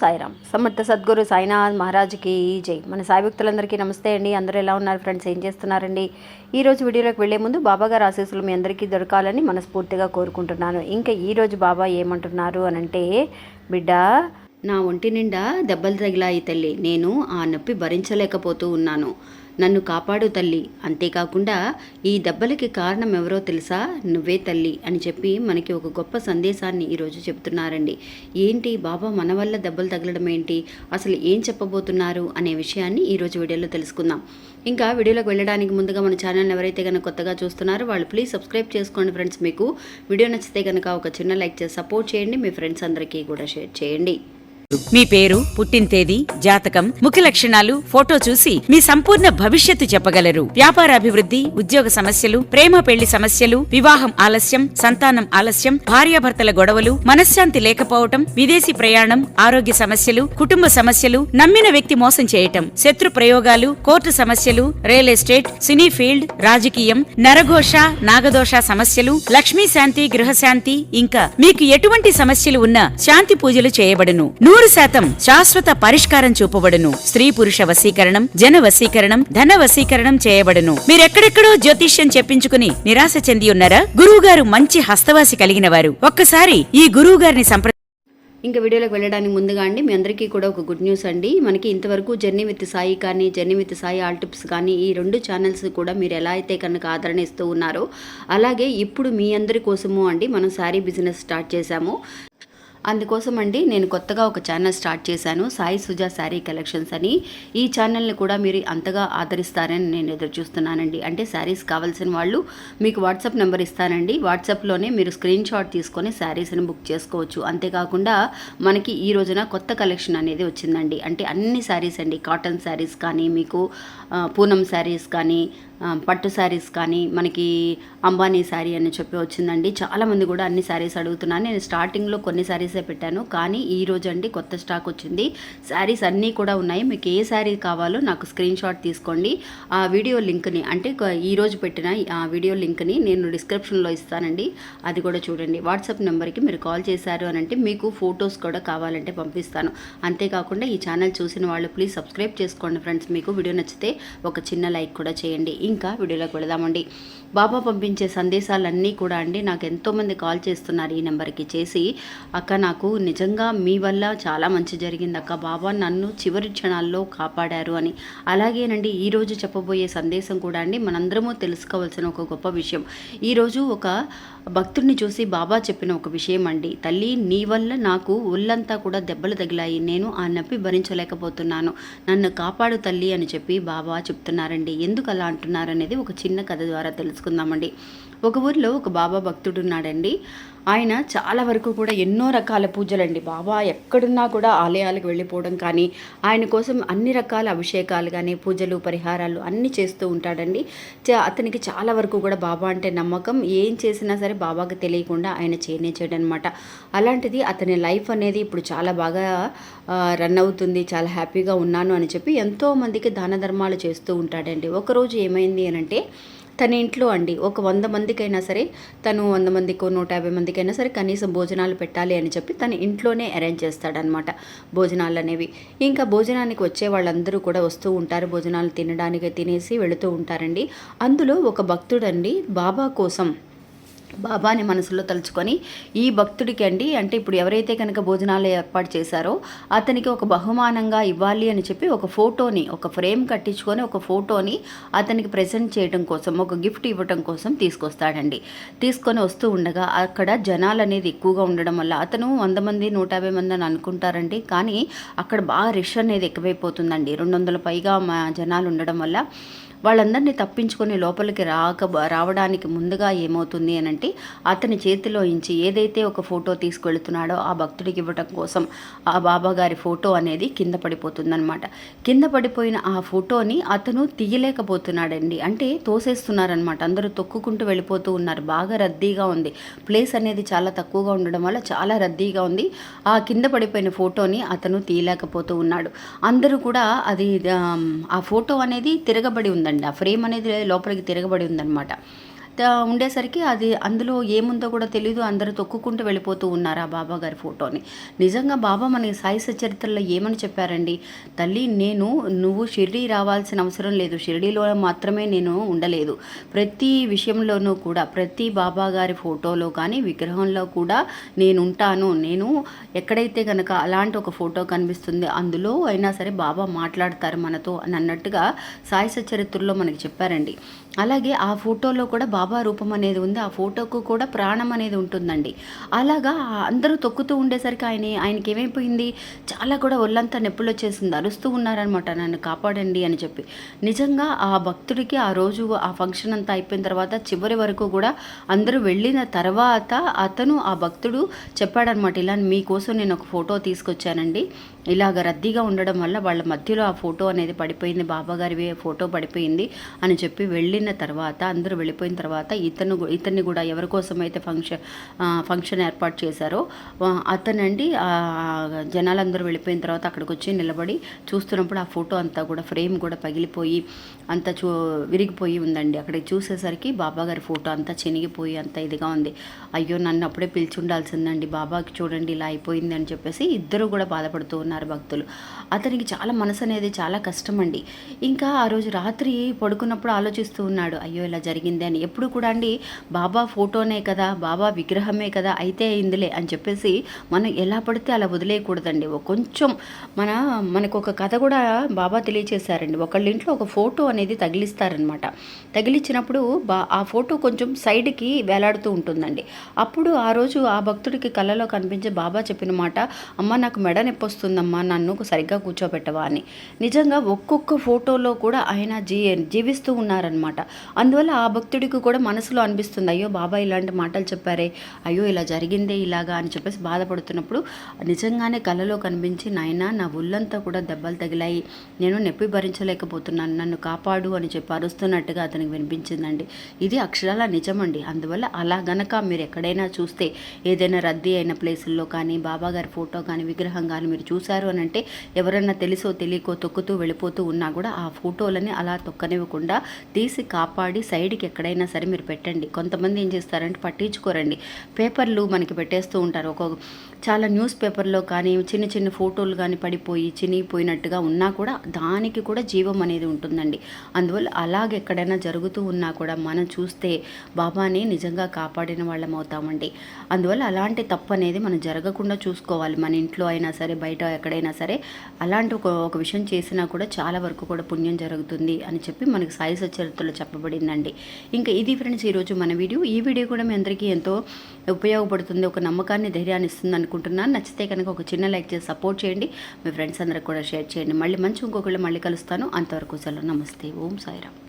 సాయిరామ్. సమర్థ సద్గురు సాయినాథ్ మహారాజ్కి జై. మన సాయి భక్తులందరికీ నమస్తే అండి. అందరూ ఎలా ఉన్నారు ఫ్రెండ్స్? ఏం చేస్తున్నారండి? ఈ రోజు వీడియోలోకి వెళ్ళే ముందు బాబాగారు ఆశీస్సులు మీ అందరికీ దొరకాలని మనస్ఫూర్తిగా కోరుకుంటున్నాను. ఇంకా ఈ రోజు బాబా ఏమంటున్నారు అని అంటే బిడ్డ నా ఒంటి నిండా దెబ్బలు తగిలాయి తల్లి. నేను ఆ నొప్పి భరించలేకపోతూ ఉన్నాను. నన్ను కాపాడు తల్లి. అంతేకాకుండా ఈ దెబ్బలకి కారణం ఎవరో తెలుసా? నువ్వే తల్లి అని చెప్పి మనకి ఒక గొప్ప సందేశాన్ని ఈరోజు చెప్తున్నారండి ఏంటి బాబా మన వల్ల దెబ్బలు తగలడం ఏంటి? అసలు ఏం చెప్పబోతున్నారు అనే విషయాన్ని ఈరోజు వీడియోలో తెలుసుకుందాం. ఇంకా వీడియోలోకి వెళ్ళడానికి ముందుగా మన ఛానల్ని ఎవరైతే కనుక కొత్తగా చూస్తున్నారో వాళ్ళు ప్లీజ్ సబ్స్క్రైబ్ చేసుకోండి ఫ్రెండ్స్. మీకు వీడియో నచ్చితే కనుక ఒక చిన్న లైక్ చేసి సపోర్ట్ చేయండి. మీ ఫ్రెండ్స్ అందరికీ కూడా షేర్ చేయండి. మీ పేరు పుట్టిన తేదీ జాతకం ముఖ్య లక్షణాలు ఫోటో చూసి మీ సంపూర్ణ భవిష్యత్తు చెప్పగలరు. వ్యాపారాభివృద్ధి ఉద్యోగ సమస్యలు ప్రేమ పెళ్ళి సమస్యలు వివాహం ఆలస్యం సంతానం ఆలస్యం భార్యాభర్తల గొడవలు మనశ్శాంతి లేకపోవటం విదేశీ ప్రయాణం ఆరోగ్య సమస్యలు కుటుంబ సమస్యలు నమ్మిన వ్యక్తి మోసం చేయటం శత్రు ప్రయోగాలు కోర్టు సమస్యలు రియల్ ఎస్టేట్ సినీ ఫీల్డ్ రాజకీయం నరఘోష నాగదోష సమస్యలు లక్ష్మీ శాంతి గృహశాంతి ఇంకా మీకు ఎటువంటి సమస్యలు ఉన్నా శాంతి పూజలు చేయబడును. నూరు శాతం శాశ్వత పరిష్కారం చూపబడును. స్త్రీ పురుష వశీకరణం జన వశీకరణం ధన వశీకరణం చేయబడును. మీరెక్కడెక్కడో జ్యోతిష్యం చెప్పించుకుని నిరాశ చెంది ఉన్నారా గురువుగారు మంచి హస్తవాసి కలిగిన వారు ఒక్కసారి ఈ గురువు గారిని సంప్ర ఇంకా వీడియోలోకి వెళ్ళడానికి ముందుగా అండి మీ అందరికీ కూడా ఒక గుడ్ న్యూస్ అండి. మనకి ఇంతవరకు జర్నీ విత్ సాయి కానీ journey with Sai all tips కానీ ఈ రెండు ఛానల్స్ కూడా మీరు ఎలా అయితే కనుక ఆదరణ ఇస్తూ ఉన్నారో అలాగే ఇప్పుడు మీ అందరి కోసము అండి మనం శారీ బిజినెస్ స్టార్ట్ చేశాము. అందుకోసం అండి నేను కొత్తగా ఒక ఛానల్ స్టార్ట్ చేశాను సాయి సుజా శారీ కలెక్షన్స్ అని. ఈ ఛానల్ని కూడా మీరు అంతగా ఆదరిస్తారని నేను ఎదురు చూస్తున్నానండి. అంటే శారీస్ కావాల్సిన వాళ్ళు మీకు వాట్సాప్ నెంబర్ ఇస్తానండి. వాట్సాప్లోనే మీరు స్క్రీన్ షాట్ తీసుకొని శారీస్ని బుక్ చేసుకోవచ్చు. అంతేకాకుండా మనకి ఈ రోజున కొత్త కలెక్షన్ అనేది వచ్చిందండి. అంటే అన్ని శారీస్ అండి. కాటన్ శారీస్ కానీ మీకు పూనం శారీస్ కానీ పట్టు శారీస్ కానీ మనకి అంబానీ శారీ అని చెప్పి వచ్చిందండి. చాలామంది కూడా అన్ని శారీస్ అడుగుతున్నాను నేను స్టార్టింగ్లో కొన్ని శారీసే పెట్టాను. కానీ ఈ రోజు అండి కొత్త స్టాక్ వచ్చింది. శారీస్ అన్నీ కూడా ఉన్నాయి. మీకు ఏ శారీ కావాలో నాకు స్క్రీన్ షాట్ తీసుకోండి. ఆ వీడియో లింక్ని అంటే ఈరోజు పెట్టిన ఆ వీడియో లింక్ని నేను డిస్క్రిప్షన్లో ఇస్తానండి. అది కూడా చూడండి. వాట్సాప్ నెంబర్కి మీరు కాల్ చేశారు అని అంటే మీకు ఫొటోస్ కూడా కావాలంటే పంపిస్తాను. అంతేకాకుండా ఈ ఛానల్ చూసిన వాళ్ళు ప్లీజ్ సబ్స్క్రైబ్ చేసుకోండి ఫ్రెండ్స్ మీకు వీడియో నచ్చితే ఒక చిన్న లైక్ కూడా చేయండి. ఇంకా వీడియోలోకి వెళదామండి. బాబా పంపించే సందేశాలన్నీ కూడా అండి నాకు ఎంతోమంది కాల్ చేస్తున్నారు ఈ నెంబర్కి చేసి. అక్క నాకు నిజంగా మీ వల్ల చాలా మంచి జరిగింది అక్క. బాబా నన్ను చివరి క్షణాల్లో కాపాడారు అని. అలాగేనండి ఈరోజు చెప్పబోయే సందేశం కూడా అండి మనందరము తెలుసుకోవాల్సిన ఒక గొప్ప విషయం. ఈరోజు ఒక భక్తుడిని చూసి బాబా చెప్పిన ఒక విషయం అండి. తల్లి నీ వల్ల నాకు ఒళ్ళంతా కూడా దెబ్బలు తగిలాయి. నేను ఆ నొప్పి భరించలేకపోతున్నాను. నన్ను కాపాడు తల్లి అని చెప్పి బాబా చెప్తున్నారండి. ఎందుకు అలా చేస్తున్నారనేది ఒక చిన్న కథ ద్వారా తెలుసుకుందామండి. ఒక ఊరిలో ఒక బాబా భక్తుడు ఉన్నాడండి ఆయన చాలా వరకు కూడా ఎన్నో రకాల పూజలండి. బాబా ఎక్కడున్నా కూడా ఆలయాలకు వెళ్ళిపోవడం కానీ ఆయన కోసం అన్ని రకాల అభిషేకాలు కానీ పూజలు పరిహారాలు అన్నీ చేస్తూ ఉంటాడండి. అతనికి చాలా వరకు కూడా బాబా అంటే నమ్మకం. ఏం చేసినా సరే బాబాకి తెలియకుండా ఆయన చేయనే చేయడనమాట అలాంటిది అతని లైఫ్ అనేది ఇప్పుడు చాలా బాగా రన్ అవుతుంది. చాలా హ్యాపీగా ఉన్నాను అని చెప్పి ఎంతోమందికి దాన ధర్మాలు చేస్తూ ఉంటాడండి. ఒకరోజు ఏమైంది అని అంటే తన ఇంట్లో అండి. ఒక వంద మందికైనా సరే తను వంద మందికో నూట యాభై మందికైనా సరే కనీసం భోజనాలు పెట్టాలి అని చెప్పి తన ఇంట్లోనే అరేంజ్ చేస్తాడనమాట భోజనాలు అనేవి ఇంకా భోజనానికి వచ్చే వాళ్ళందరూ కూడా వస్తూ ఉంటారు. భోజనాలు తినడానికి తినేసి వెళుతూ ఉంటారండి. అందులో ఒక భక్తుడండి బాబా కోసం బాబాని మనసులో తలుచుకొని ఈ భక్తుడికి అండి అంటే ఇప్పుడు ఎవరైతే కనుక భోజనాలు ఏర్పాటు చేశారో అతనికి ఒక బహుమానంగా ఇవ్వాలి అని చెప్పి ఒక ఫోటోని ఒక ఫ్రేమ్ కట్టించుకొని ఒక ఫోటోని అతనికి ప్రజెంట్ చేయడం కోసం ఒక గిఫ్ట్ ఇవ్వటం కోసం తీసుకొస్తాడండి. తీసుకొని వస్తూ ఉండగా అక్కడ జనాలు అనేది ఎక్కువగా ఉండడం వల్ల అతను వంద మంది నూట యాభై మంది అని అనుకుంటారండి. కానీ అక్కడ బాగా రిష్ అనేది ఎక్కువైపోతుందండి. రెండు వందల పైగా మా జనాలు ఉండడం వల్ల వాళ్ళందరినీ తప్పించుకొని లోపలికి రాక రావడానికి ముందుగా ఏమవుతుంది అని అంటే అతని చేతిలో ఇంచి ఏదైతే ఒక ఫోటో తీసుకెళ్తున్నాడో ఆ భక్తుడికి ఇవ్వటం కోసం ఆ బాబా గారి ఫోటో అనేది కింద పడిపోతుందనమాట కింద పడిపోయిన ఆ ఫోటోని అతను తీయలేకపోతున్నాడండి. అంటే తోసేస్తున్నారనమాట అందరూ తొక్కుకుంటూ వెళ్ళిపోతూ ఉన్నారు. బాగా రద్దీగా ఉంది. ప్లేస్ అనేది చాలా తక్కువగా ఉండడం వల్ల చాలా రద్దీగా ఉంది. ఆ కింద పడిపోయిన ఫోటోని అతను తీయలేకపోతూ ఉన్నాడు. అందరూ కూడా అది ఆ ఫోటో అనేది తిరగబడి ఉందండి ఆ ఫ్రేమ్ అనేది లోపలికి తిరగబడి ఉందన్నమాట. ఉండేసరికి అది అందులో ఏముందో కూడా తెలియదు అందరూ తొక్కుకుంటూ వెళ్ళిపోతూ ఉన్నారు ఆ బాబా గారి ఫోటోని. నిజంగా బాబా మనకి సాయి సచరిత్రలో ఏమని చెప్పారండి? తల్లి నేను నువ్వు షిరిడీ రావాల్సిన అవసరం లేదు. షిరిడీలో మాత్రమే నేను ఉండలేదు. ప్రతి విషయంలోనూ కూడా ప్రతి బాబా గారి ఫోటోలో కానీ విగ్రహంలో కూడా నేను ఉంటాను. నేను ఎక్కడైతే కనుక అలాంటి ఒక ఫోటో కనిపిస్తుంది అందులో అయినా సరే బాబా మాట్లాడతారు మనతో అని అన్నట్టుగా సాయి సచరిత్రలో మనకి చెప్పారండి. అలాగే ఆ ఫోటోలో కూడా బాబా రూపం అనేది ఉంది ఆ ఫోటోకు కూడా ప్రాణం అనేది ఉంటుందండి. అలాగా అందరూ తొక్కుతూ ఉండేసరికి ఆయన ఆయనకి ఏమైపోయింది? చాలా కూడా ఒళ్ళంతా నొప్పులు వచ్చేసింది అరుస్తూ ఉన్నారనమాట నన్ను కాపాడండి అని చెప్పి. నిజంగా ఆ భక్తుడికి ఆ రోజు ఆ ఫంక్షన్ అంతా అయిపోయిన తర్వాత చివరి వరకు కూడా అందరూ వెళ్ళిన తర్వాత అతను ఆ భక్తుడు చెప్పాడనమాట ఇలా మీకోసం నేను ఒక ఫోటో తీసుకొచ్చానండి. ఇలాగ రద్దీగా ఉండడం వల్ల వాళ్ళ మధ్యలో ఆ ఫోటో అనేది పడిపోయింది బాబాగారి ఫోటో పడిపోయింది అని చెప్పి వెళ్ళిన తర్వాత అందరూ వెళ్ళిపోయిన తర్వాత ఇతను ఇతన్ని కూడా ఎవరి కోసం అయితే ఫంక్షన్ ఫంక్షన్ ఏర్పాటు చేశారో అతనండి జనాలందరూ వెళ్ళిపోయిన తర్వాత అక్కడికి వచ్చి నిలబడి చూస్తున్నప్పుడు ఆ ఫోటో అంతా కూడా ఫ్రేమ్ కూడా పగిలిపోయి అంతా చూ విరిగిపోయి ఉందండి. అక్కడికి చూసేసరికి బాబాగారి ఫోటో అంతా చినిగిపోయి అంత ఇదిగా ఉంది. అయ్యో నన్ను అప్పుడే పిలిచి ఉండాల్సిందండి బాబాకి చూడండి ఇలా అయిపోయింది అని చెప్పేసి ఇద్దరు కూడా బాధపడుతూ ఉన్నారు భక్తులు. అతనికి చాలా మనసు అనేది చాలా కష్టం అండి ఇంకా ఆ రోజు రాత్రి పడుకున్నప్పుడు ఆలోచిస్తూ ఉన్నాడు అయ్యో ఇలా జరిగింది అని. ఎప్పుడు కూడా అండి బాబా ఫోటోనే కదా బాబా విగ్రహమే కదా అయితే అయిందిలే అని చెప్పేసి మనం ఎలా పడితే అలా వదిలేయకూడదండి. కొంచెం మన మనకు ఒక కథ కూడా బాబా తెలియచేశారండి. ఒకళ్ళ ఇంట్లో ఒక ఫోటో అనేది తగిలిస్తారనమాట. తగిలిచ్చినప్పుడు బా ఆ ఫోటో కొంచెం సైడ్కి వేలాడుతూ ఉంటుందండి. అప్పుడు ఆ రోజు ఆ భక్తుడికి కళ్ళలో కనిపించే బాబా చెప్పిన మాట అమ్మ నాకు మెడ నొప్పి వస్తుందమ్మా నన్ను సరిగ్గా కూర్చోబెట్టవా అని నిజంగా ఒక్కొక్క ఫోటోలో కూడా ఆయన జీ జీవిస్తూ ఉన్నారనమాట అందువల్ల ఆ భక్తుడికి కూడా మనసులో అనిపిస్తుంది అయ్యో బాబా ఇలాంటి మాటలు చెప్పారే. అయ్యో ఇలా జరిగిందే ఇలాగా అని చెప్పేసి బాధపడుతున్నప్పుడు నిజంగానే కలలో కనిపించి నాయన నా ఒళ్ళంతా కూడా దెబ్బలు తగిలాయి. నేను నొప్పి భరించలేకపోతున్నాను. నన్ను కాపాడు అని చెప్పి అరుస్తున్నట్టుగా అతనికి వినిపించిందండి. ఇది అక్షరాల నిజమండి. అందువల్ల అలా గనక మీరు ఎక్కడైనా చూస్తే ఏదైనా రద్దీ అయిన ప్లేసుల్లో కానీ బాబాగారి ఫోటో కానీ విగ్రహం కానీ మీరు చూశారు అని అంటే ఎవరన్నా తెలుసో తెలియకో తొక్కుతూ వెళ్ళిపోతూ ఉన్నా కూడా ఆ ఫోటోలని అలా తొక్కనివ్వకుండా తీసి కాపాడి సైడ్కి ఎక్కడైనా సరే మీరు పెట్టండి. కొంతమంది ఏం చేస్తారంటే పట్టించుకోరండి. పేపర్లు మనకి పెట్టేస్తూ ఉంటారు. ఒక చాలా న్యూస్ పేపర్లో కానీ చిన్న చిన్న ఫోటోలు కానీ పడిపోయి చినిగిపోయినట్టుగా ఉన్నా కూడా దానికి కూడా జీవం అనేది ఉంటుందండి. అందువల్ల అలాగ ఎక్కడైనా జరుగుతూ ఉన్నా కూడా మనం చూస్తే బాబాని నిజంగా కాపాడిన వాళ్ళం అవుతామండి. అందువల్ల అలాంటి తప్పు అనేది మనం జరగకుండా చూసుకోవాలి. మన ఇంట్లో అయినా సరే బయట ఎక్కడైనా సరే అలాంటి ఒక ఒక విషయం చేసినా కూడా చాలా వరకు కూడా పుణ్యం జరుగుతుంది అని చెప్పి మనకి సాయి సచరిత్రలో చెప్పబడిందండి. ఇంకా ఇది ఫ్రెండ్స్ ఈరోజు మన వీడియో. ఈ వీడియో కూడా మీ అందరికీ ఎంతో ఉపయోగపడుతుంది ఒక నమ్మకాన్ని ధైర్యాన్ని ఇస్తుంది అనుకుంటున్నాను. నచ్చితే కనుక ఒక చిన్న లైక్ చేసి సపోర్ట్ చేయండి. మీ ఫ్రెండ్స్ అందరికి కూడా షేర్ చేయండి. మళ్ళీ మంచి ఇంకొకళ్ళు మళ్ళీ కలుస్తాను. అంతవరకు సెలవు. నమస్తే. ఓం సాయిరామ్.